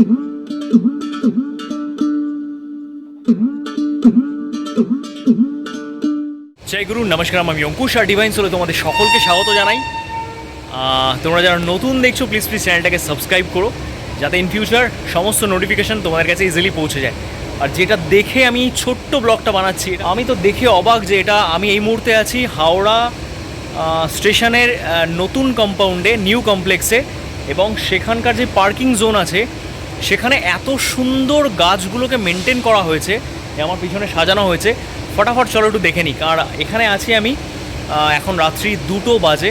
জয় গুরু, নমস্কার, আমি অঙ্কুশ আর ডিভাইন সোলে তোমাদের সকলকে স্বাগত জানাই। তোমরা যারা নতুন দেখছ প্লিজ প্লিজ চ্যানেলটাকে সাবস্ক্রাইব করো, যাতে ইন ফিউচার সমস্ত নোটিফিকেশান তোমাদের কাছে ইজিলি পৌঁছে যায়। আর যেটা দেখে আমি ছোট্ট ব্লগটা বানাচ্ছি আমি তো দেখে অবাক যে এটা আমি এই মুহূর্তে আছি হাওড়া স্টেশনের নতুন কম্পাউন্ডে নিউ কমপ্লেক্সে এবং সেখানকার যে পার্কিং জোন আছে সেখানে এত সুন্দর গাছগুলোকে মেনটেন করা হয়েছে আমার পিছনে সাজানো হয়েছে। ফটাফট চলো একটু দেখে নিই। কারণ এখানে আছি আমি এখন রাত্রি দুটো বাজে।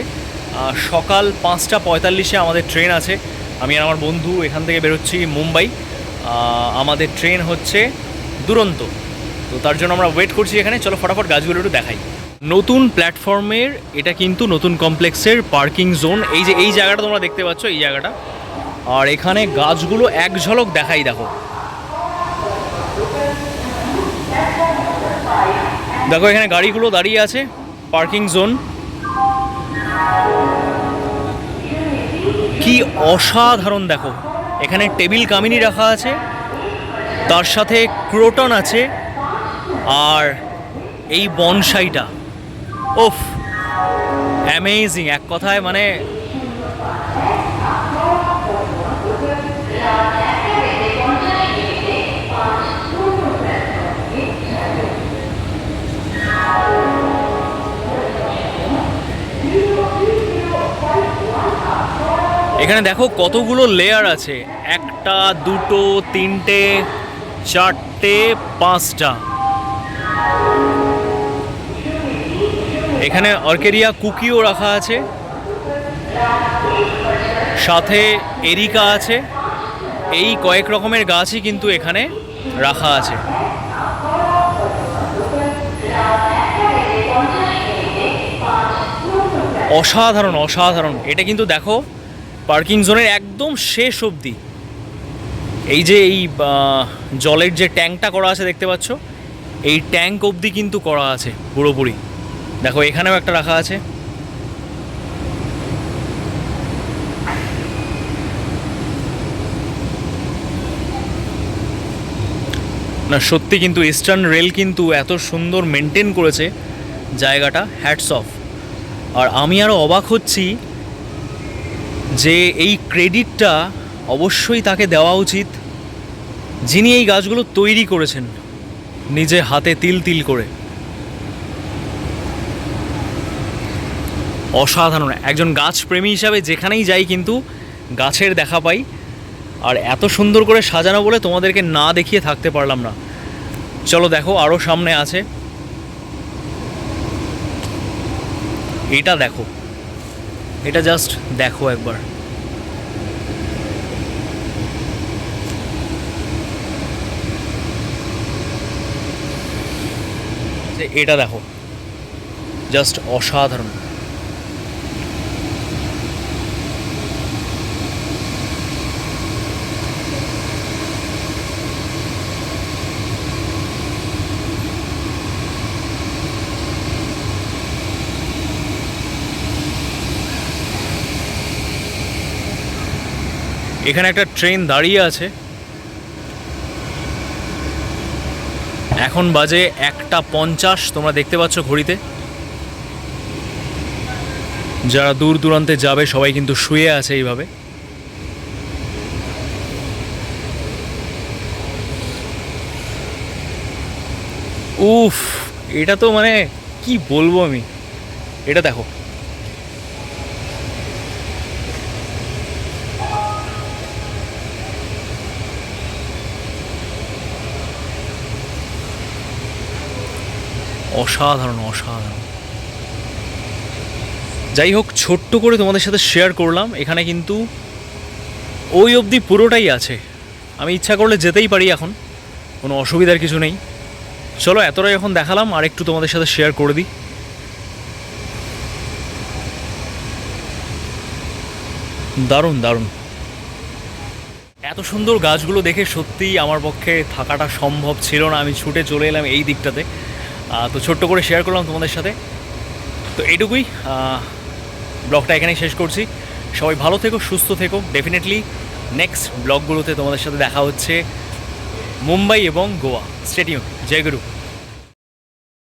সকাল পাঁচটা পঁয়তাল্লিশে আমাদের ট্রেন আছে। আমি আর আমার বন্ধু এখান থেকে বেরোচ্ছি মুম্বাই। আমাদের ট্রেন হচ্ছে দুরন্ত। তো তার জন্য আমরা ওয়েট করছি এখানে। চলো ফটাফট গাছগুলো একটু দেখাই। নতুন প্ল্যাটফর্মের এটা কিন্তু নতুন কমপ্লেক্সের পার্কিং জোন এই যে, এই জায়গাটা তোমরা দেখতে পাচ্ছ, এই জায়গাটা। আর এখানে গাছগুলো এক ঝলক দেখাই দেখো। দেখো এখানে গাড়িগুলো দাঁড়িয়ে আছে, পার্কিং জোন। কি অসাধারণ দেখো। এখানে টেবিল কামিনি রাখা আছে, তার সাথে ক্রোটন আছে, আর এই বনসাইটা। ওফ অ্যামেজিং এক কথায় মানে এখানে দেখো কতগুলো লেয়ার আছে। একটা, দুটো, তিনটে, চারটে, পাঁচটা। এখানে অর্কেরিয়া কুকিও রাখা আছে। সাথে এরিকা আছে। এই কয়েক রকমের গাছই কিন্তু এখানে রাখা আছে। অসাধারণ অসাধারণ। এটা কিন্তু দেখো, পার্কিং জোনের একদম শেষ অবধি। এই যে এই জলের যে ট্যাঙ্কটা করা আছে দেখতে পাচ্ছ, এই ট্যাঙ্ক অবধি কিন্তু করা আছে পুরোপুরি। দেখো, এখানেও একটা রাখা আছে। না, সত্যি কিন্তু ইস্টার্ন রেল কিন্তু এত সুন্দর মেনটেন করেছে জায়গাটা হ্যাটস অফ আর আমি আরও অবাক হচ্ছি যে এই ক্রেডিটটা অবশ্যই তাকে দেওয়া উচিত, যিনি এই গাছগুলো তৈরি করেছেন, নিজে হাতে তিল তিল করে। অসাধারণ। একজন গাছ প্রেমী হিসাবে যেখানেই যাই কিন্তু গাছের দেখা পাই। আর এত সুন্দর করে সাজানো বলে তোমাদেরকে না দেখিয়ে থাকতে পারলাম না। চলো দেখো আরও সামনে আছে। এটা দেখো। এটা জাস্ট দেখো একবার। এটা দেখো। জাস্ট অসাধারণ। এখানে একটা ট্রেন দাঁড়িয়ে আছে। এখন বাজে একটা পঞ্চাশ, তোমরা দেখতে পাচ্ছ ঘড়িতে। যারা দূর দূরান্তে যাবে, সবাই কিন্তু শুয়ে আছে এইভাবে। উফ, এটা তো মানে কি বলব আমি? এটা দেখো। অসাধারণ অসাধারণ। যাই হোক, ছোট্ট করে তোমাদের সাথে শেয়ার করলাম। এখানে কিন্তু ওই অবধি পুরোটাই আছে। আমি ইচ্ছা করলে যেতেই পারি এখন। কোনো অসুবিধার কিছু নেই। চলো, এতটাই এখন দেখালাম। আর একটু তোমাদের সাথে শেয়ার করে দিই। দারুণ দারুণ। এত সুন্দর গাছগুলো দেখে সত্যিই আমার পক্ষে থাকাটা সম্ভব ছিল না। আমি ছুটে চলে এলাম এই দিকটাতে। তো ছোট্ট করে শেয়ার করলাম তোমাদের সাথে। তো এটুকুই ব্লগটা এখানেই শেষ করছি। সবাই ভালো থেকো, সুস্থ থেকো। ডেফিনেটলি নেক্সট ব্লগগুলোতে তোমাদের সাথে দেখা হচ্ছে মুম্বাই এবং গোয়া। স্টেডিয়াম জয় গুরু।